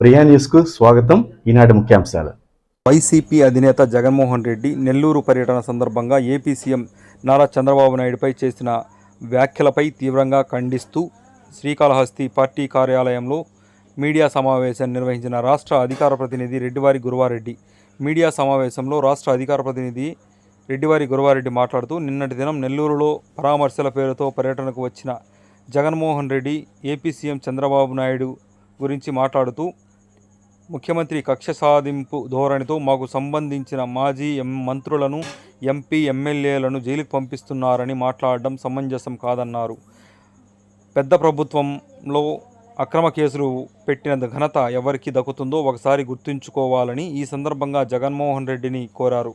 ప్రియా న్యూస్కు స్వాగతం. ఈనాటి ముఖ్యాంశాలు. వైసీపీ అధినేత జగన్మోహన్ రెడ్డి నెల్లూరు పర్యటన సందర్భంగా ఏపీ సీఎం నారా చంద్రబాబు నాయుడుపై చేసిన వ్యాఖ్యలపై తీవ్రంగా ఖండిస్తూ శ్రీకాళహస్తి పార్టీ కార్యాలయంలో మీడియా సమావేశం నిర్వహించిన రాష్ట్ర అధికార ప్రతినిధి రెడ్డివారి గురువారెడ్డి మీడియా సమావేశంలో రాష్ట్ర అధికార ప్రతినిధి రెడ్డివారి గురువారెడ్డి మాట్లాడుతూ నిన్నటి దినం నెల్లూరులో పరామర్శల పేరుతో పర్యటనకు వచ్చిన Jaganmohan Reddy A P C M Chandrababu Naidu గురించి మాట్లాడుతూ ముఖ్యమంత్రి కక్ష సాధింపు ధోరణితో మాకు సంబంధించిన మాజీ ఎం మంత్రులను ఎంపీ ఎమ్మెల్యేలను జైలుకు పంపిస్తున్నారని మాట్లాడడం సమంజసం కాదన్నారు. పెద్ద ప్రభుత్వంలో అక్రమ కేసులు పెట్టిన ఘనత ఎవరికి దక్కుతుందో ఒకసారి గుర్తుంచుకోవాలని ఈ సందర్భంగా జగన్మోహన్ రెడ్డిని కోరారు.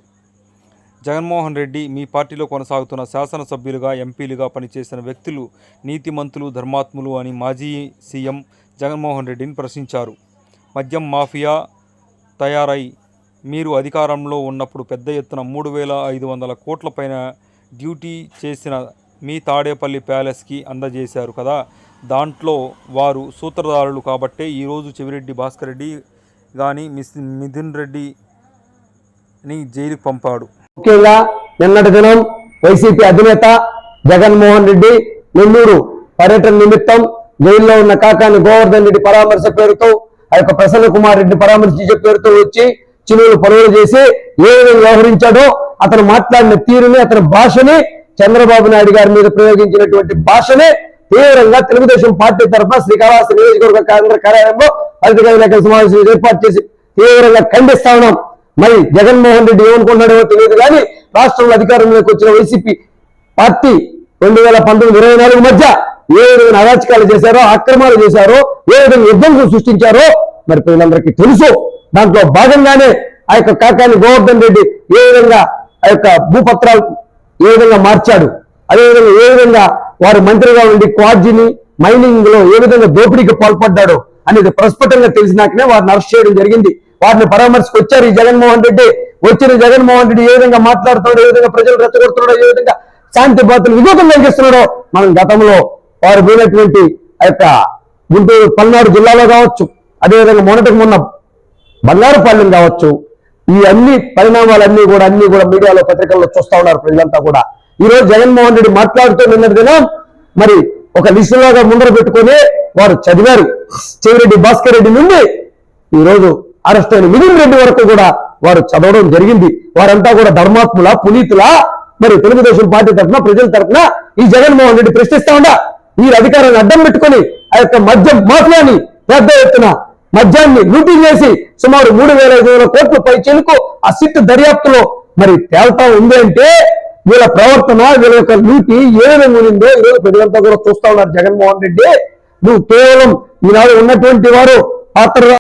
జగన్మోహన్ రెడ్డి మీ పార్టీలో కొనసాగుతున్న శాసనసభ్యులుగా ఎంపీలుగా పనిచేసిన వ్యక్తులు నీతిమంతులు ధర్మాత్ములు అని మాజీ సీఎం జగన్మోహన్ రెడ్డిని ప్రశ్నించారు. మద్యం మాఫియా తయారై మీరు అధికారంలో ఉన్నప్పుడు పెద్ద ఎత్తున మూడు వేల ఐదు వందల కోట్ల పైన డ్యూటీ చేసిన మీ తాడేపల్లి ప్యాలెస్కి అందజేశారు కదా. దాంట్లో వారు సూత్రధారులు కాబట్టే ఈరోజు చెవిరెడ్డి భాస్కర్ రెడ్డి కానీ మిస్ మిథున్ రెడ్డిని జైలుకు పంపాడు. ముఖ్యంగా నిన్నటి దినం వైసీపీ అధినేత జగన్మోహన్ రెడ్డి నెల్లూరు పర్యటన నిమిత్తం జైల్లో ఉన్న కాకాని గోవర్ధన్ రెడ్డి పరామర్శ పేరుతో ఆ యొక్క ప్రసన్న కుమార్ రెడ్డి పరామర్శించే పేరుతో వచ్చి చినువులు పనులు చేసి ఏ విధంగా వ్యవహరించాడో అతను మాట్లాడిన తీరుని అతని భాషని చంద్రబాబు నాయుడు గారి మీద ప్రయోగించినటువంటి భాషనే తీవ్రంగా తెలుగుదేశం పార్టీ తరఫున శ్రీకాళహస్తి నియోజకవర్గ కాంగ్రెస్ కార్యాలయంలో అధికారుల సమావేశం ఏర్పాటు చేసి తీవ్రంగా ఖండిస్తా ఉన్నాం. మరి జగన్మోహన్ రెడ్డి ఏమనుకుంటున్నాడో తెలియదు కానీ రాష్ట్రంలో అధికారంలోకి వచ్చిన వైసీపీ పార్టీ రెండు వేల పంతొమ్మిది ఇరవై నాలుగు మధ్య ఏ విధంగా అరాచకాలు చేశారో అక్రమాలు చేశారో ఏ విధంగా యుద్ధం సృష్టించారో మరి ప్రజలందరికీ తెలుసు. దాంట్లో భాగంగానే ఆ యొక్క కాకాని గోవర్ధన్ రెడ్డి ఏ విధంగా ఆ యొక్క భూపత్రాలు ఏ విధంగా మార్చాడు అదేవిధంగా ఏ విధంగా వారు మంత్రిగా ఉండి క్వార్జీని మైనింగ్లో ఏ విధంగా దోపిడీకి పాల్పడ్డాడు అనేది ప్రస్ఫుటంగా తెలిసినాకనే వారిని అరెస్ట్ చేయడం జరిగింది. వారిని పరామర్శకు వచ్చారు ఈ జగన్మోహన్ రెడ్డి. వచ్చిన జగన్మోహన్ రెడ్డి ఏ విధంగా మాట్లాడుతున్నాడో ఏ విధంగా ప్రజలు రెచ్చగొడుతున్నాడో ఏ విధంగా శాంతి బాతులు వినోదం కలిగిస్తున్నాడో మనం గతంలో వారు పోయినటువంటి ఆ యొక్క గుంటూరు పల్నాడు జిల్లాలో కావచ్చు అదేవిధంగా మొన్నటికి మొన్న బంగారుపల్లెం కావచ్చు ఈ అన్ని పరిణామాలన్నీ కూడా అన్ని కూడా మీడియాలో పత్రికల్లో చూస్తా ఉన్నారు ప్రజలంతా కూడా. ఈ రోజు జగన్మోహన్ రెడ్డి మాట్లాడుతూ నిన్నటి దినం మరి ఒక లిస్టులాగా ముందర పెట్టుకొని వారు చదివారు. చెవిరెడ్డి భాస్కర్ రెడ్డి నుండి ఈ రోజు అరెస్ట్ అయిన మిథున్ రెడ్డి వరకు కూడా వారు చదవడం జరిగింది. వారంతా కూడా ధర్మాత్ముల పునీతుల మరి తెలుగుదేశం పార్టీ తరఫున ప్రజల తరఫున ఈ జగన్మోహన్ రెడ్డి ప్రశ్నిస్తా ఉండా? వీరి అధికారాన్ని అడ్డం పెట్టుకొని ఆ యొక్క మద్యం మాఫియాని పెద్ద ఎత్తున మద్యాన్ని లూటీ చేసి సుమారు మూడు వేల ఐదు వేల కోట్లు పై చెలుకు ఆ సిట్ దర్యాప్తులో మరి తేల్తా ఉంది అంటే వీళ్ళ ప్రవర్తన వీళ్ళ యొక్క లూటి ఏ విధంగా ఉండిందో ఈరోజు ప్రజలంతా కూడా చూస్తా ఉన్నారు జగన్మోహన్ రెడ్డి. నువ్వు కేవలం ఈనాడు ఉన్నటువంటి వారు పాత్ర